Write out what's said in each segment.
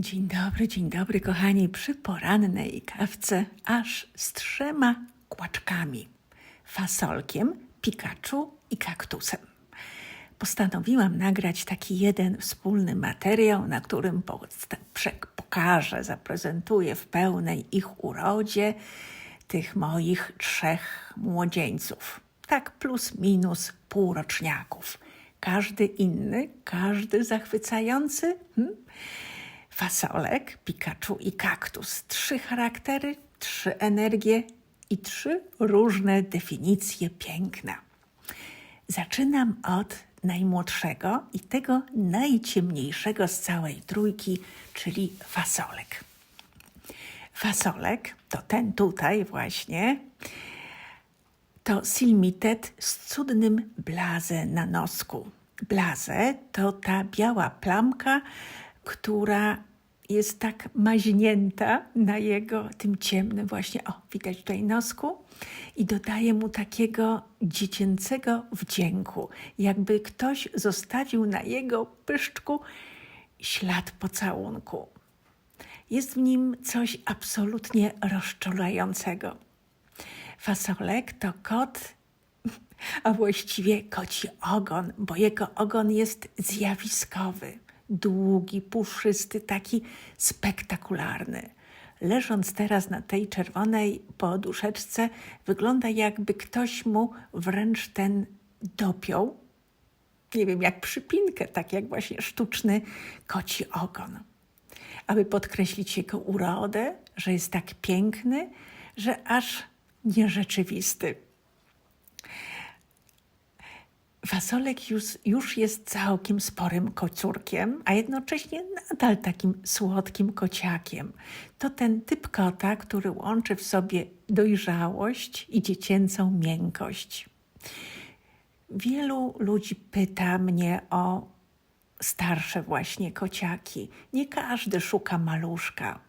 Dzień dobry, dzień dobry, kochani, przy porannej kawce aż z trzema kłaczkami: fasolkiem, Pikachu i kaktusem. Postanowiłam nagrać taki jeden wspólny materiał, na którym pokażę, zaprezentuję w pełnej ich urodzie tych moich trzech młodzieńców. Tak plus minus półroczniaków. Każdy inny, każdy zachwycający. Hmm? Fasolek, Pikachu i kaktus. Trzy charaktery, trzy energie i trzy różne definicje piękna. Zaczynam od najmłodszego i tego najciemniejszego z całej trójki, czyli fasolek. Fasolek to ten tutaj właśnie. To silmitet z cudnym blaze na nosku. Blaze to ta biała plamka, która jest tak maźnięta na jego tym ciemnym właśnie, o widać tutaj nosku i dodaje mu takiego dziecięcego wdzięku, jakby ktoś zostawił na jego pyszczku ślad pocałunku. Jest w nim coś absolutnie rozczulającego. Fasolek to kot, a właściwie koci ogon, bo jego ogon jest zjawiskowy, długi, puszysty, taki spektakularny. Leżąc teraz na tej czerwonej poduszeczce, wygląda jakby ktoś mu wręcz ten dopiął, nie wiem, jak przypinkę, tak jak właśnie sztuczny koci ogon. Aby podkreślić jego urodę, że jest tak piękny, że aż nierzeczywisty. Fasolek już, już jest całkiem sporym kocurkiem, a jednocześnie nadal takim słodkim kociakiem. To ten typ kota, który łączy w sobie dojrzałość i dziecięcą miękkość. Wielu ludzi pyta mnie o starsze właśnie kociaki. Nie każdy szuka maluszka.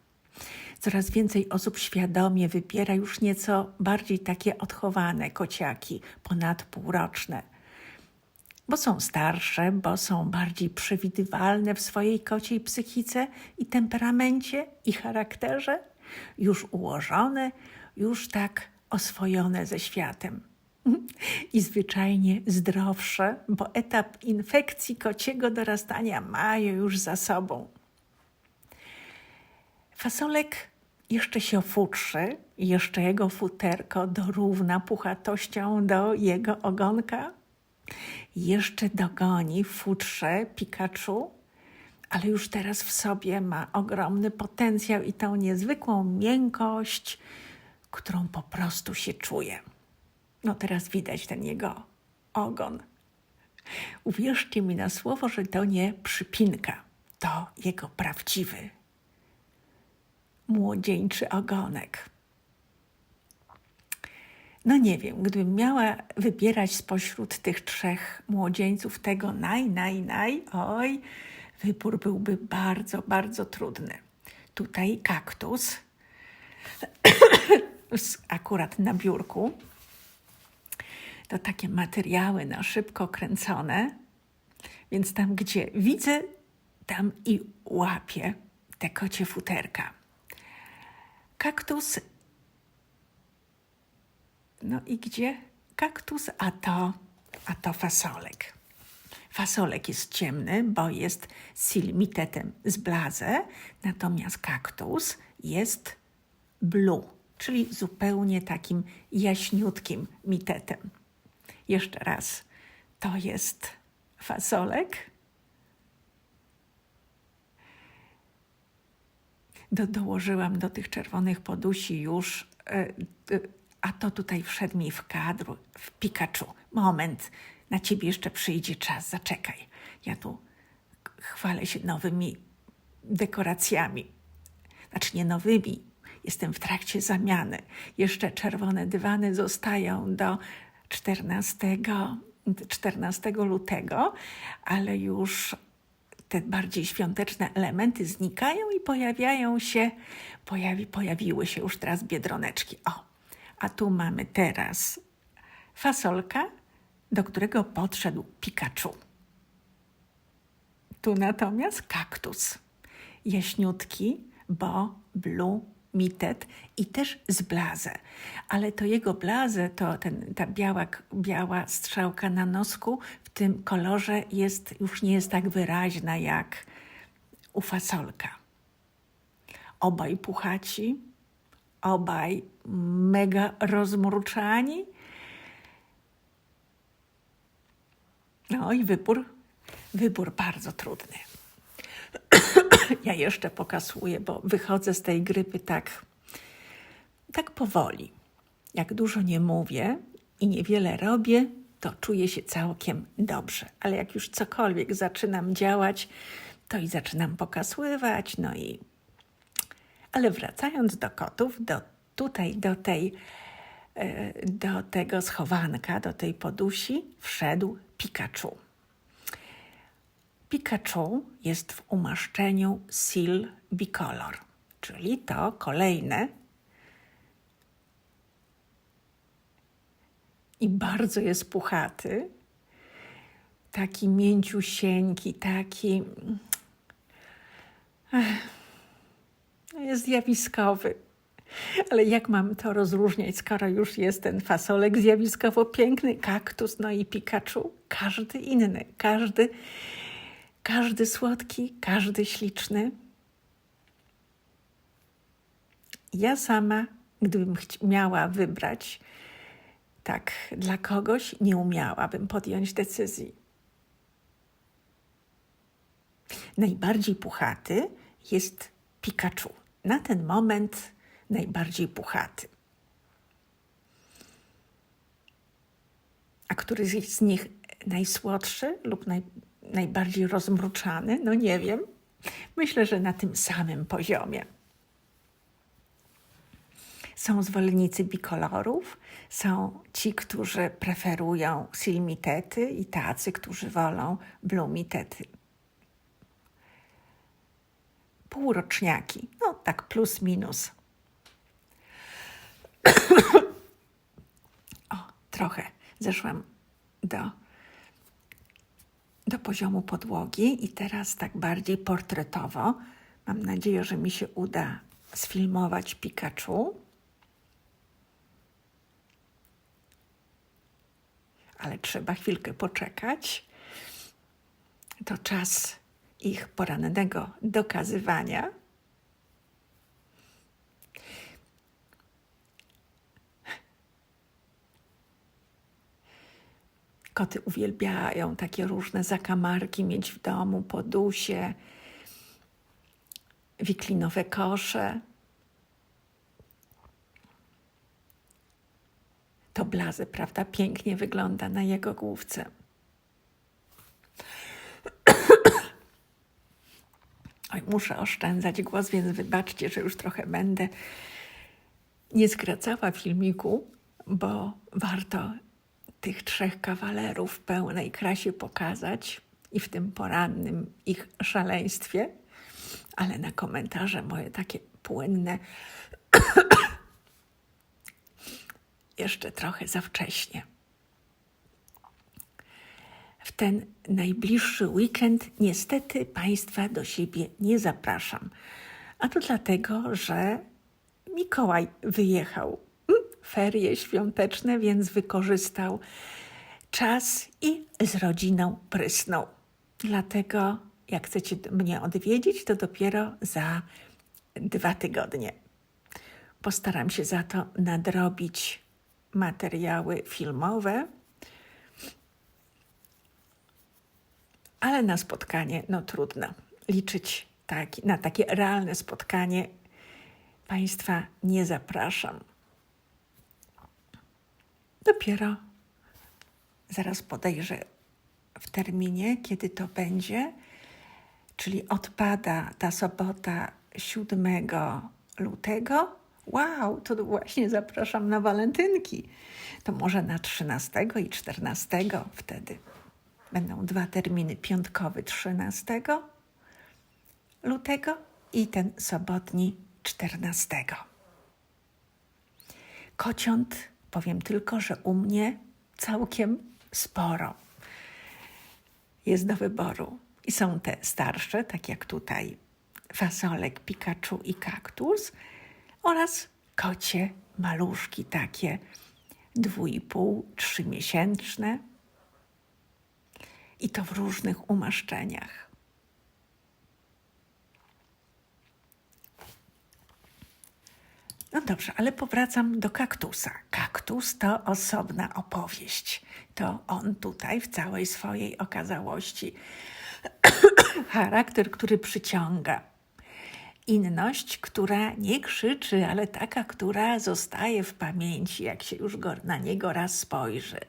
Coraz więcej osób świadomie wybiera już nieco bardziej takie odchowane kociaki, ponad półroczne bo są starsze, bo są bardziej przewidywalne w swojej kociej psychice i temperamencie i charakterze, już ułożone, już tak oswojone ze światem. I zwyczajnie zdrowsze, bo etap infekcji kociego dorastania mają już za sobą. Fasolek jeszcze się ofutrzy, jeszcze jego futerko dorówna puchatością do jego ogonka jeszcze dogoni w futrze Pikachu, ale już teraz w sobie ma ogromny potencjał i tą niezwykłą miękkość, którą po prostu się czuje. No teraz widać ten jego ogon. Uwierzcie mi na słowo, że to nie przypinka, to jego prawdziwy, młodzieńczy ogonek. No nie wiem, gdybym miała wybierać spośród tych trzech młodzieńców tego naj, naj, naj, oj, wybór byłby bardzo, bardzo trudny. Tutaj kaktus, akurat na biurku. To takie materiały na szybko kręcone, więc tam, gdzie widzę, tam i łapię te kocie futerka. Kaktus no i gdzie kaktus, a to, a to fasolek. Fasolek jest ciemny, bo jest silmitetem z blaze, natomiast kaktus jest blue, czyli zupełnie takim jaśniutkim mitetem. Jeszcze raz, to jest fasolek. Do, dołożyłam do tych czerwonych podusi już y, y, a to tutaj wszedł mi w kadr, w Pikachu. Moment, na ciebie jeszcze przyjdzie czas, zaczekaj. Ja tu chwalę się nowymi dekoracjami. Znaczy nie nowymi, jestem w trakcie zamiany. Jeszcze czerwone dywany zostają do 14, 14 lutego, ale już te bardziej świąteczne elementy znikają i pojawiają się, pojawi, pojawiły się już teraz biedroneczki. O, a tu mamy teraz fasolka, do którego podszedł Pikachu. Tu natomiast kaktus. jaśniutki, bo blue mitet i też z blazę. Ale to jego blazę, to ten, ta biała, biała strzałka na nosku w tym kolorze jest, już nie jest tak wyraźna jak u fasolka. Obaj puchaci, obaj mega rozmruczani. No i wybór, wybór bardzo trudny. ja jeszcze pokasuję, bo wychodzę z tej grypy tak, tak powoli. Jak dużo nie mówię i niewiele robię, to czuję się całkiem dobrze. Ale jak już cokolwiek zaczynam działać, to i zaczynam pokasływać, no i... Ale wracając do kotów, do, tutaj do tej, e, do tego schowanka, do tej podusi, wszedł Pikachu. Pikachu jest w umaszczeniu Seal Bicolor, czyli to kolejne i bardzo jest puchaty, taki mięciusieńki, taki jest zjawiskowy. Ale jak mam to rozróżniać, skoro już jest ten fasolek zjawiskowo piękny, kaktus, no i Pikachu, każdy inny, każdy każdy słodki, każdy śliczny. Ja sama, gdybym miała wybrać tak dla kogoś, nie umiałabym podjąć decyzji. Najbardziej puchaty jest Pikachu. Na ten moment najbardziej puchaty. A który z nich najsłodszy lub naj, najbardziej rozmruczany? No nie wiem. Myślę, że na tym samym poziomie. Są zwolennicy bikolorów, są ci, którzy preferują silmitety i tacy, którzy wolą blumitety. Półroczniaki, no tak plus minus. o, trochę zeszłam do do poziomu podłogi i teraz tak bardziej portretowo. Mam nadzieję, że mi się uda sfilmować Pikachu. Ale trzeba chwilkę poczekać. To czas ich porannego dokazywania. Koty uwielbiają takie różne zakamarki mieć w domu, podusie, wiklinowe kosze. To blazy, prawda, pięknie wygląda na jego główce. Oj, muszę oszczędzać głos, więc wybaczcie, że już trochę będę nie skracała filmiku, bo warto tych trzech kawalerów w pełnej krasie pokazać i w tym porannym ich szaleństwie, ale na komentarze moje takie płynne jeszcze trochę za wcześnie. Ten najbliższy weekend niestety Państwa do siebie nie zapraszam. A to dlatego, że Mikołaj wyjechał ferie świąteczne, więc wykorzystał czas i z rodziną prysnął. Dlatego, jak chcecie mnie odwiedzić, to dopiero za dwa tygodnie. Postaram się za to nadrobić materiały filmowe, ale na spotkanie, no trudno liczyć tak, na takie realne spotkanie. Państwa nie zapraszam. Dopiero zaraz podejrzę w terminie, kiedy to będzie, czyli odpada ta sobota 7 lutego. Wow, to właśnie zapraszam na walentynki. To może na 13 i 14 wtedy. Będą dwa terminy, piątkowy 13 lutego i ten sobotni 14. Kociąt Powiem tylko, że u mnie całkiem sporo jest do wyboru. I są te starsze, tak jak tutaj fasolek Pikachu i kaktus oraz kocie maluszki takie dwójpół, trzymiesięczne i to w różnych umaszczeniach. No dobrze, ale powracam do kaktusa. Kaktus to osobna opowieść. To on tutaj w całej swojej okazałości. Charakter, który przyciąga. Inność, która nie krzyczy, ale taka, która zostaje w pamięci, jak się już go, na niego raz spojrzy.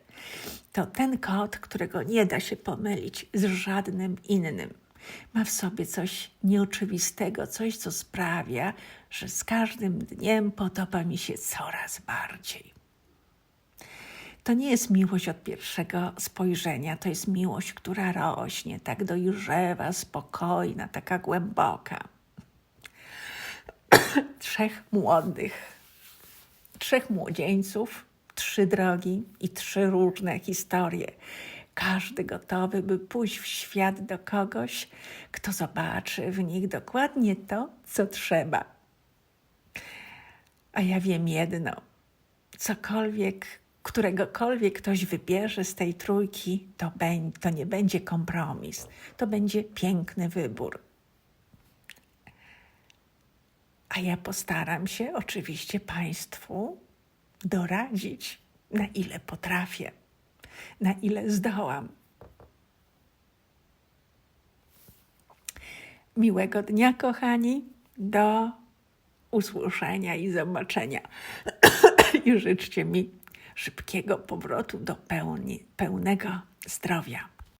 To ten kot, którego nie da się pomylić z żadnym innym. Ma w sobie coś nieoczywistego, coś, co sprawia, że z każdym dniem podoba mi się coraz bardziej. To nie jest miłość od pierwszego spojrzenia, to jest miłość, która rośnie, tak dojrzewa, spokojna, taka głęboka. Trzech młodych, trzech młodzieńców, trzy drogi i trzy różne historie. Każdy gotowy, by pójść w świat do kogoś, kto zobaczy w nich dokładnie to, co trzeba. A ja wiem jedno: cokolwiek, któregokolwiek ktoś wybierze z tej trójki, to, beń, to nie będzie kompromis, to będzie piękny wybór. A ja postaram się oczywiście Państwu doradzić, na ile potrafię, na ile zdołam. Miłego dnia, kochani. Do usłyszenia i zobaczenia. I życzcie mi szybkiego powrotu do pełni, pełnego zdrowia.